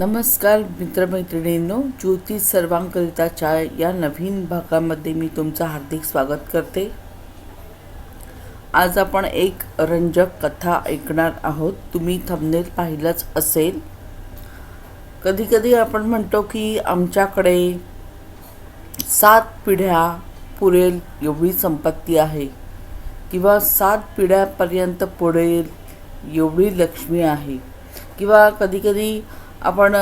नमस्कार मित्रमैत्रिणींनो ज्योतिष सर्वांकरिताच्या या नवीन भागामध्ये मी तुमचं हार्दिक स्वागत करते. आज आपण एक रंजक कथा ऐकणार आहोत. तुम्ही थंबनेल पाहिलंच असेल. कधीकधी आपण म्हणतो की आमच्याकडे सात पिढ्या पुरेल एवढी संपत्ती आहे किंवा सात पिढ्यापर्यंत पुरेल एवढी लक्ष्मी आहे किंवा कधीकधी आपण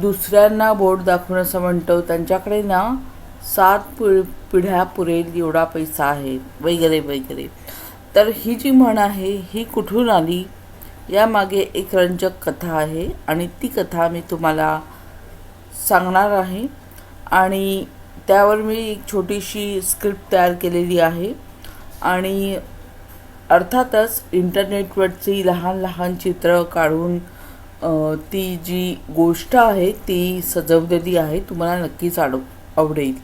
दुसऱ्यांना बोट दाखवून असं म्हणतो त्यांच्याकडे ना सात पि पिढ्या पुरेल एवढा पैसा आहे वगैरे वगैरे. तर ही जी म्हण आहे ही कुठून आली? यामागे एक रंजक कथा आहे आणि ती कथा मी तुम्हाला सांगणार आहे. आणि त्यावर मी एक छोटीशी स्क्रिप्ट तयार केलेली आहे. आणि अर्थातच इंटरनेटवरची लहान लहान चित्र काढून ती जी गोष्ट आहे ती सजवलेली आहे तुम्हाला नक्कीच आड आवडेल.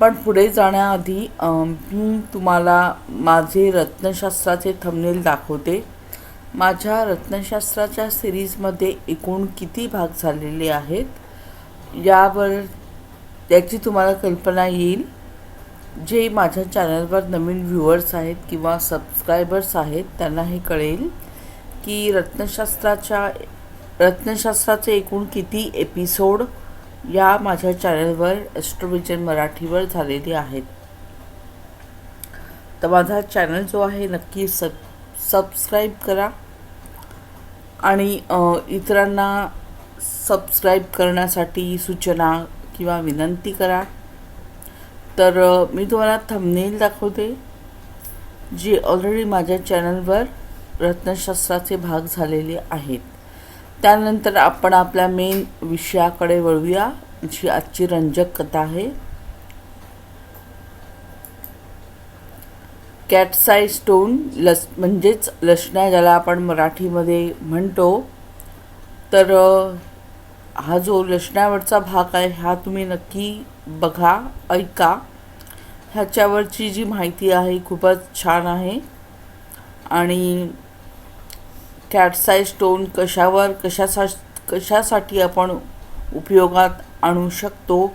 पण पुढे जाण्याआधी मी तुम्हाला माझे रत्नशास्त्राचे थंबनेल दाखवते. माझ्या रत्नशास्त्राच्या सिरीजमध्ये एकूण किती भाग झालेले आहेत? यावर याची तुम्हाला कल्पना येईल. जे माझ्या चॅनलवर नवीन व्ह्युअर्स आहेत किंवा सबस्क्रायबर्स आहेत त्यांना हे कळेल की रत्नशास्त्राच्या रत्नशास्त्राचे एकूण किती एपिसोड या माझ्या चॅनलवर ॲस्ट्रोविजन मराठीवर झालेले आहेत? तर माझा चॅनल जो आहे नक्की सब सबस्क्राईब करा. आणि इतरांना सबस्क्राईब करण्यासाठी सूचना किंवा विनंती करा. तर मी तुम्हाला थंबनेल दाखवते जी ऑलरेडी माझ्या चॅनलवर रत्नशास्त्राचे भाग झालेले आहेत. त्यानंतर आपण आपल्या मेन विषयाकडे वळूया जी आजची रंजक कथा आहे. कॅटसाय स्टोन लस म्हणजेच लसण्या ज्याला आपण मराठीमध्ये म्हणतो. तर हा जो लसण्यावरचा भाग आहे हा तुम्ही नक्की बघा ऐका. ह्याच्यावरची जी माहिती आहे खूपच छान आहे. आणि कॅटसाय स्टोन कशावर कशासा कशासाठी आपण उपयोगात आणू शकतो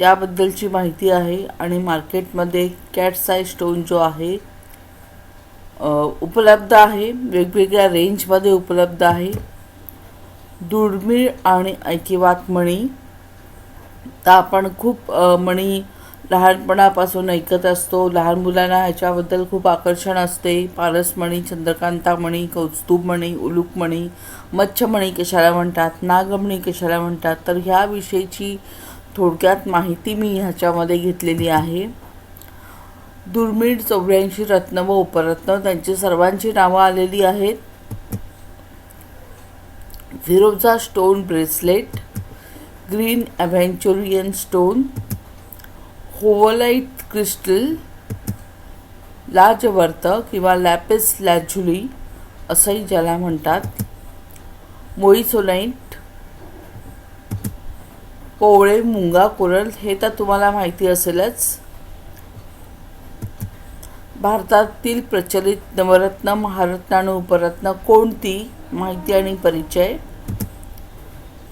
याबद्दलची माहिती आहे. आणि मार्केटमध्ये कॅटसाय स्टोन जो आहे उपलब्ध आहे. वेगवेगळ्या रेंजमध्ये उपलब्ध आहे. दुर्मिळ आणि ऐकिवात मणी. तर आपण खूप अ, मणी लहानपणापासून ऐकत असतो. लहान मुलांना ह्याच्याबद्दल खूप आकर्षण असते. पारसमणी चंद्रकांतामणी कौस्तुभमणी उलुकमणी मच्छमणी कशाला म्हणतात नागमणी कशाला म्हणतात? तर ह्या विषयीची थोडक्यात माहिती मी ह्याच्यामध्ये घेतलेली आहे. दुर्मिळ चौऱ्याऐंशी रत्न व उपरत्न त्यांची सर्वांची नावं आलेली आहेत. फिरोजा stone bracelet green aventurine stone howlite crystal लाजवर्त किंवा लॅपिस लॅझुली असंही ज्याला म्हणतात. मोईसोलाईट कोवळे मुंगा कोरल हे तर तुम्हाला माहिती असेलच. भारतातील प्रचलित नवरत्न महारत्न आणि उपरत्न कोणती माहिती आणि परिचय?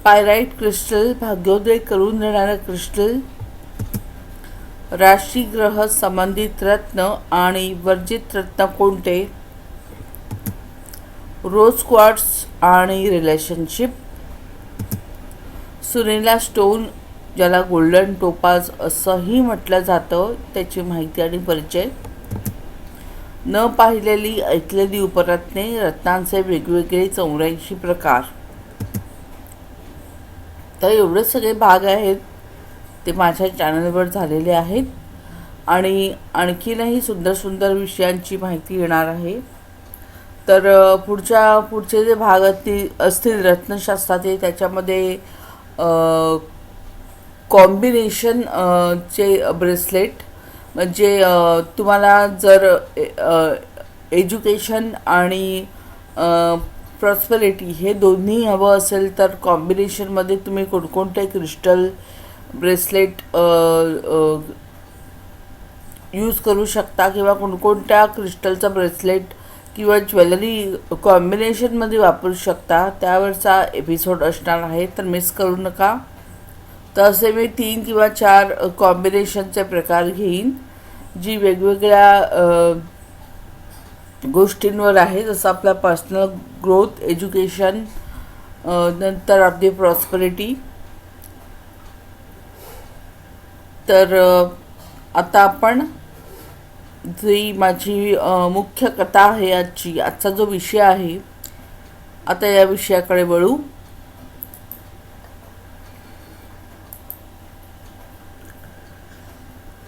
पायराईट क्रिस्टल भाग्योदय करून देणारं क्रिस्टल राशीग्रह संबंधित रत्न आणि वर्जित रत्न कोणते? रोज क्वार्ट्स आणि रिलेशनशिप सुनेला स्टोन ज्याला गोल्डन टोपाज असंही म्हटलं जातं त्याची माहिती आणि परिचय. न पाहिलेली ऐकलेली उपरत्ने रत्नांचे वेगवेगळे चौऱ्याऐंशी प्रकार. तर एवढे सगळे भाग आहेत. ते माझ्या चॅनलवर झालेले आहेत. आणि आणखीनही सुंदर सुंदर विषयांची माहिती येणार आहे. तर पुढच्या पुढचे जे भाग असतील असतील रत्नशास्त्राचे त्याच्यामध्ये कॉम्बिनेशन चे ब्रेसलेट म्हणजे तुम्हाला जर एज्युकेशन आणि प्रॉस्पेरिटी हे दोन्ही हवं असेल तर कॉम्बिनेशनमध्ये तुम्ही कोणकोणते क्रिस्टल ब्रेसलेट यूज करू शकता किंवा कोणकोणत्या क्रिस्टलचं ब्रेसलेट किंवा ज्वेलरी कॉम्बिनेशनमध्ये वापरू शकता त्यावरचा एपिसोड असणार आहे तर मिस करू नका. तर असे मी तीन किंवा चार कॉम्बिनेशनचे प्रकार घेईन जी वेगवेगळ्या गोष्टींवर आहे जसं आपला पर्सनल ग्रोथ एज्युकेशन नंतर आपली प्रॉस्परिटी तर आता आपण जी माझी मुख्य कथा आहे आजची आजचा जो विषय आहे आता या विषयाकडे वळू.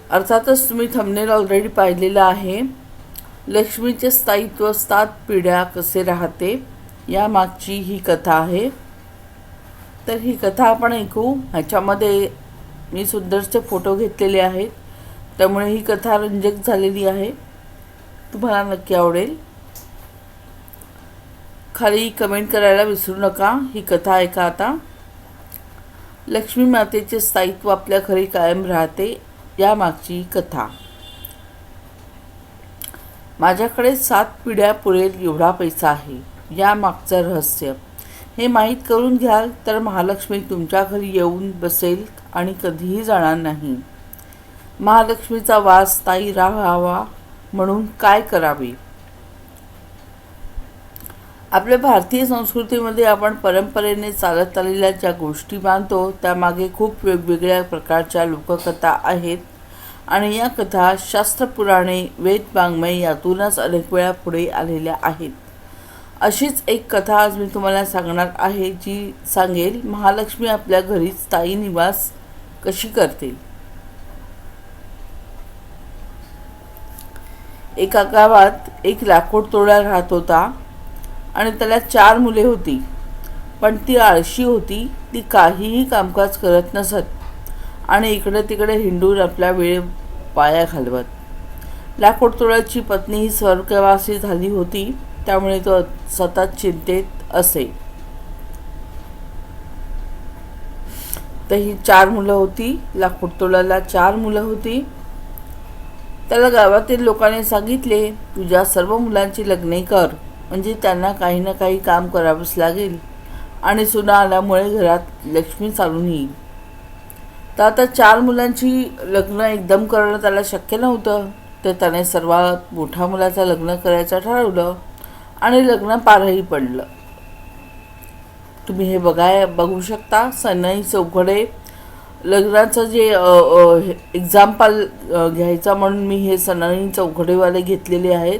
अर्थातच तुम्ही थंबनेल ऑलरेडी पाहिलेलं आहे. लक्ष्मीचे स्थायित्व सात पिढ्या कसे राहते या मागची ही कथा आहे. तर ही कथा आपण ऐकू ह्याच्यामध्ये मी सुंदरचे फोटो घेतलेले आहेत. त्यामुळे ही कथा रंजक झालेली आहे. तुम्हाला नक्की आवडेल. खाली कमेंट करायला विसरू नका. ही कथा ऐका आता. लक्ष्मी मातेचे स्थायित्व आपल्या घरी कायम राहते. या मागची कथा. माझ्याकडे सात पिढ्या पुरेल एवढा पैसा आहे. या मागचं रहस्य. हे माहीत करून घ्याल तर महालक्ष्मी तुमच्या घरी येऊन बसेल. आणि कधीही जाणार नाही. महालक्ष्मीचा वास स्थायी राहावा म्हणून काय करावे? आपल्या भारतीय संस्कृतीमध्ये आपण परंपरेने चालत आलेल्या ज्या गोष्टी मानतो त्यामागे खूप वेगवेगळ्या प्रकारच्या लोककथा आहेत. आणि या कथा शास्त्रपुराणे वेद वाङ्मय यातूनच अनेक वेळा पुढे आलेल्या आहेत. अशीच एक कथा आज मी तुम्हाला सांगणार आहे जी सांगेल महालक्ष्मी आपल्या घरी स्थायी निवास कशी करते एका गावात एक लाकूड तोडा राहत होता आणि त्याला चार मुले होती. पण ती आळशी होती ती काहीही कामकाज करत नसत आणि इकडे तिकडे हिंडून आपला वेळ पाया घालवत. लाकूडतोडाची पत्नी ही स्वर्गवासी झाली होती त्यामुळे तो सतत चिंतेत असे. तर ही चार मुलं होती लाकूडतोडाला चार मुलं होती. त्याला गावातील लोकांनी सांगितले तुझ्या सर्व मुलांची लग्ने कर. म्हणजे त्यांना काही ना काही काम करावंच लागेल. आणि सुना आल्यामुळे घरात लक्ष्मी चालून येईल. तर आता चार मुलांची लग्न एकदम करणं त्याला शक्य नव्हतं. तर त्याने सर्वात मोठ्या मुलाचं लग्न करायचं ठरवलं आणि लग्न पारही पडलं. तुम्ही हे बघाय बघू शकता. सनई चौघडे. लग्नाचं जे एक्झाम्पल घ्यायचा म्हणून मी हे सनई चौघडेवाले घेतलेले आहेत.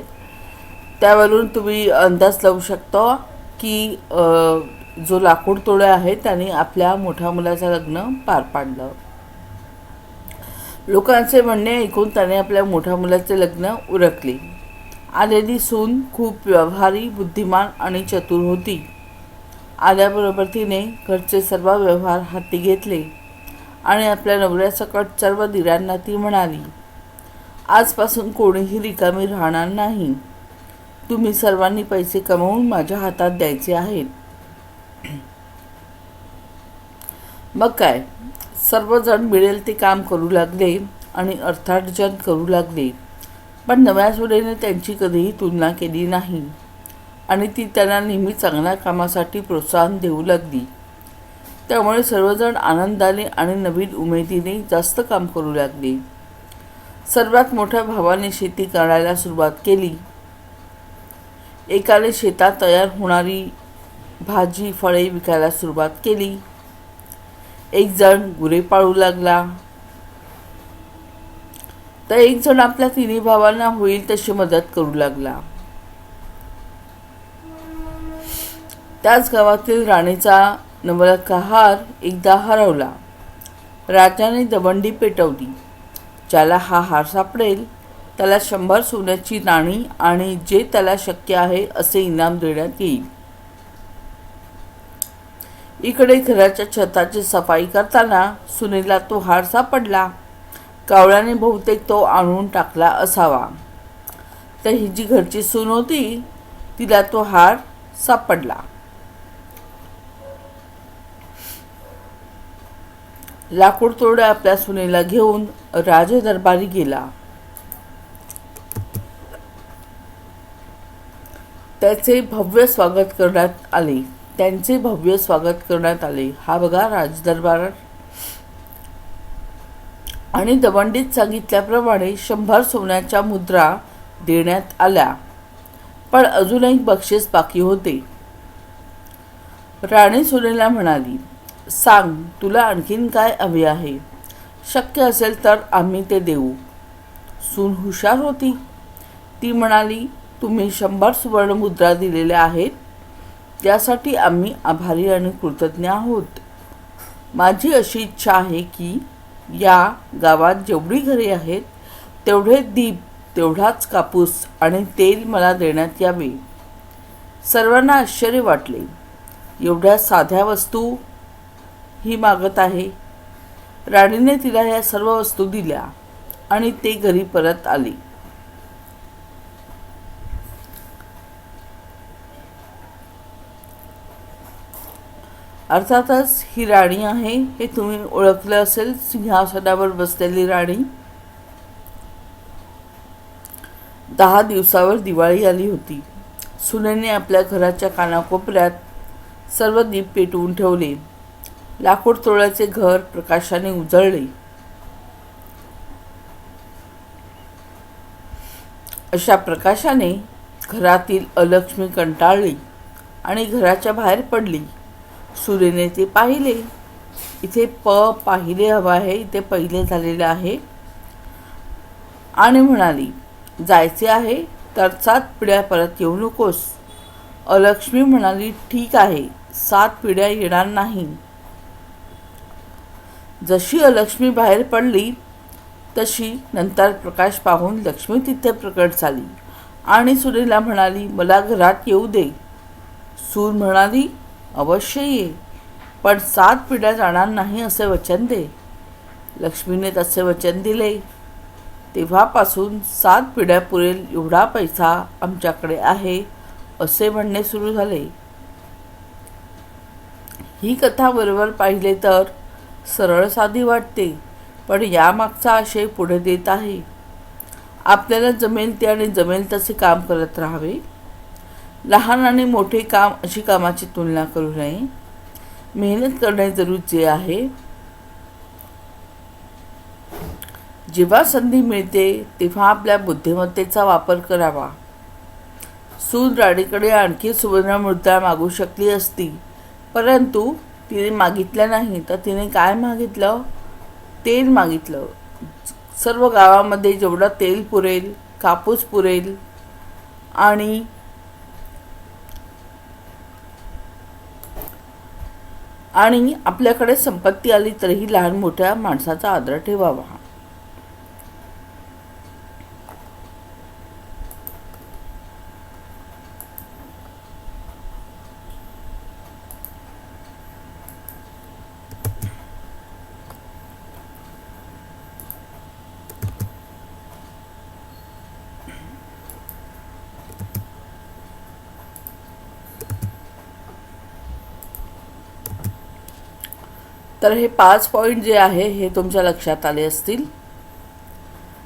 त्यावरून तुम्ही अंदाज लावू शकता की जो लाकूड तोडे आहे त्याने आपल्या मोठ्या मुलाचं लग्न पार पाडलं. लोकांचे म्हणणे ऐकून त्याने आपल्या मोठ्या मुलाचे लग्न उरकले. आलेली सून खूप व्यवहारी बुद्धिमान आणि चतुर होती. आल्याबरोबर तिने घरचे सर्व व्यवहार हाती घेतले आणि आपल्या नवऱ्यासकट सर्व दिरांना ती म्हणाली आजपासून कोणीही रिकामी राहणार नाही. तुम्ही सर्वांनी पैसे कमवून माझ्या हातात द्यायचे आहेत. मग काय? सर्वजण मिळेल ते काम करू लागले आणि अर्थार्जन करू लागले. पण नव्या सुरेने त्यांची कधीही तुलना केली नाही. आणि ती त्यांना नेहमी चांगल्या कामासाठी प्रोत्साहन देऊ लागली. त्यामुळे सर्वजण आनंदाने आणि नवीन उमेदीने जास्त काम करू लागले. सर्वात मोठ्या भावाने शेती करायला सुरुवात केली. एकाने शेतात तयार होणारी भाजी फळे विकायला सुरुवात केली. एक जण गुरे पाळू लागला. तर एक जण आपल्या तिन्ही भावांना होईल तशी मदत करू लागला. त्याच गावातील राणीचा नवलखा हार एकदा हरवला. राजाने दवंडी पेटवली. ज्याला हा हार सापडेल त्याला शंभर सोन्याची नाणी आणि जे त्याला शक्य आहे असे इनाम देण्यात येईल. इकडे घराच्या छताची सफाई करताना सुनेला तो हार सापडला. कावळ्याने बहुतेक तो आणून टाकला असावा. तर ही जी घरची सून होती तिला तो हार सापडला. लाकूड तोडा आपल्या सुनेला घेऊन राजदरबारी गेला. त्याचे भव्य स्वागत करण्यात आले. त्यांचे भव्य स्वागत करण्यात आले. हा बघा राजदरबार आणि दवंडीत सांगितल्याप्रमाणे शंभर सोन्याच्या मुद्रा देण्यात आल्या. पण अजून एक बक्षीस बाकी होते. राणी सुनेला म्हणाली सांग तुला आणखीन काय हवे आहे? शक्य असेल तर आम्ही ते देऊ. सून हुशार होती. ती म्हणाली तुम्ही शंभर सुवर्णमुद्रा दिलेल्या आहेत. त्यासाठी आम्ही आभारी आणि कृतज्ञ आहोत. माझी अशी इच्छा आहे की या गावात जेवढी घरे आहेत तेवढे दीप तेवढाच कापूस आणि तेल मला देण्यात यावे. सर्वांना आश्चर्य वाटले. एवढ्या साध्या वस्तू ही मागत आहे. राणीने तिला ह्या सर्व वस्तू दिल्या आणि ते घरी परत आली. अर्थातच ही राणी आहे हे तुम्ही ओळखलं असेल सिंहासनावर बसलेली राणी. दहा दिवसावर दिवाळी आली होती. सुनेने आपल्या घराच्या कानाकोपऱ्यात सर्व दीप पेटवून ठेवले. लाकूड तोळ्याचे घर प्रकाशाने उजळले. अशा प्रकाशाने घरातील अलक्ष्मी कंटाळली आणि घराच्या बाहेर पडली. सूर्यने ते पाहिले. इथे प पाहिले हवं आहे इथे पहिले झालेलं आहे. आणि म्हणाली जायचे आहे तर सात पिढ्या परत येऊ नकोस. अलक्ष्मी म्हणाली ठीक आहे सात पिढ्या येणार नाही. जशी अलक्ष्मी बाहेर पडली तशी नंतर प्रकाश पाहून लक्ष्मी तिथे प्रकट झाली. आणि सुनेला म्हणाली मला घरात येऊ दे. सूर म्हणाली अवश्य ये पण सात पिढ्या जाणार नाही असे वचन दे. लक्ष्मीने तसे वचन दिले. तेव्हापासून सात पिढ्या पुरेल एवढा पैसा आमच्याकडे आहे असे म्हणणे सुरू झाले. ही कथा बरोबर पाहिले तर सरळ साधी वाटते पण यामागचा आशय पुढे देत आहे. आपल्याला जमेल ते आणि जमेल तसे काम करत राहावे. लहान आणि मोठे काम अशी कामाची तुलना करू नये. मेहनत करणे जरूरचे आहे. जेव्हा संधी मिळते तेव्हा आपल्या बुद्धिमत्तेचा वापर करावा. सून राणीकडे आणखी सुवर्ण सुवर्णमुद्रा मागू शकली असती परंतु तिने मागितलं नाही तर तिने काय मागितलं? तेल मागितलं. सर्व गावामध्ये जेवढं तेल पुरेल कापूस पुरेल आणि आणि आपल्याकडे संपत्ती आली तरीही लहान मोठ्या माणसाचा आदर ठेवावा. तर हे पाच पॉईंट जे आहे हे तुमच्या लक्षात आले असतील.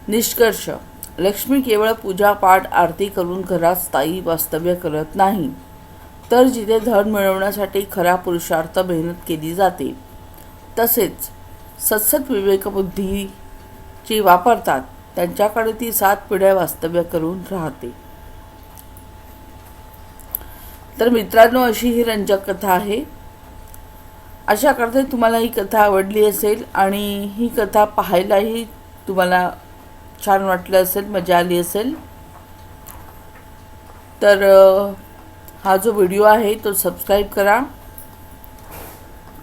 निष्कर्ष. लक्ष्मी केवळ पूजापाठ आरती करून घरात स्थायी वास्तव्य करत नाही. तर जिथे धन मिळवण्यासाठी खरा पुरुषार्थ मेहनत केली जाते. तसेच सत्सत विवेकबुद्धीची वापरतात. त्यांच्याकडे ती सात पिढ्या वास्तव्य करून राहते. तर मित्रांनो अशी ही रंजक कथा आहे. अशा करता तुम्हाला ही कथा आवडली असेल आणि ही कथा पाहायलाही तुम्हाला छान वाटलं असेल मजा आली असेल. तर हा जो व्हिडिओ आहे तो सबस्क्राईब करा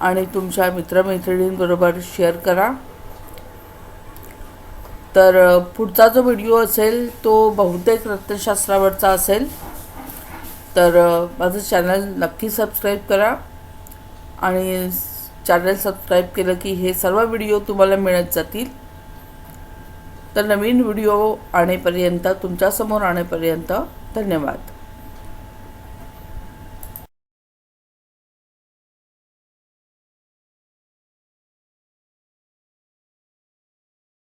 आणि तुमच्या मित्रमैत्रिणींबरोबर शेअर करा. तर पुढचा जो व्हिडिओ असेल तो बहुतेक रत्नशास्त्रावरचा असेल. तर माझं चॅनल नक्की सबस्क्राईब करा. आणि चॅनल सबस्क्राईब केलं की हे सर्व व्हिडिओ तुम्हाला मिळत जातील. तर नवीन व्हिडिओ आणेपर्यंत तुमच्यासमोर आणेपर्यंत धन्यवाद.